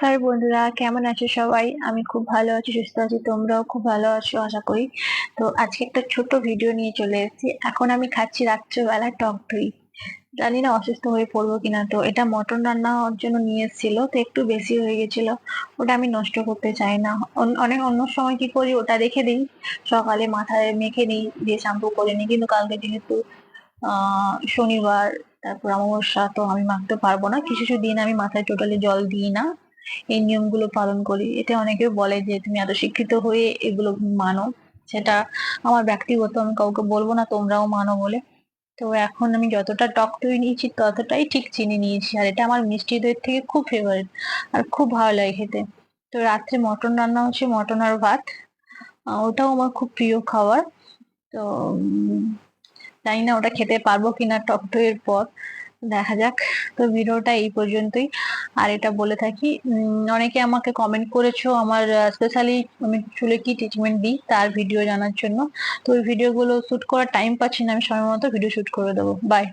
নমস্কার বন্ধুরা, কেমন আছো সবাই? আমি খুব ভালো আছি, সুস্থ আছি, তোমরাও খুব ভালো আছো, আশা করি। তো আজকে একটা ছোট ভিডিও নিয়ে চলে এসেছি। এখন আমি খাচ্ছি রাত্রেবেলা টক দই। জানি না অসুস্থ হয়ে পড়ব কিনা। তো এটা মটন রান্নার জন্য নিয়ে এসেছিল, তো একটু বেশি হয়ে গেছিল। ওটা আমি নষ্ট করতে চাই না। অনেক অন্য সময় কি করি, ওটা রেখে দিই। সকালে মাথায় মেখে নিই, দিয়ে শ্যাম্পু করে নিই। কিন্তু কালকে যেহেতু শনিবার, তারপর অমাবস্যা, তো আমি মাখতে পারব না। কিছু কিছু দিন আমি মাথায় টোটালি জল দিই না। এই নিয়মগুলো পালন করি। এতে অনেকে বলে যে, তুমি এত শিক্ষিত হয়ে এগুলো মানো। সেটা আমার ব্যক্তিগত, আমি কাউকে বলব না, তোমরাও মানো বলে। তো এখন আমি যতটা টক দই নিয়েছি, ততটাই ঠিক চিনি নিয়েছি। আর এটা আমার মিষ্টি দইয়ের থেকে খুব ফেভারিট আর খুব ভালো লাগে খেতে। তো রাত্রে মটন রান্না হচ্ছে মটন আর ভাত। ওটাও আমার খুব প্রিয় খাবার তো জানি না ওটা খেতে পারব কিনা টক দইয়ের পর। দেখা যাক। তো ভিডিওটা এই পর্যন্তই। আর এটা বলে থাকি অনেকে আমাকে কমেন্ট করেছ আমার স্পেশালি আমি চুলে কি ট্রিটমেন্ট দিই তার ভিডিও জানার জন্য। তো ওই ভিডিওগুলো শ্যুট করার টাইম পাচ্ছি না, আমি সময় মতো ভিডিও শ্যুট করে দেবো। বাই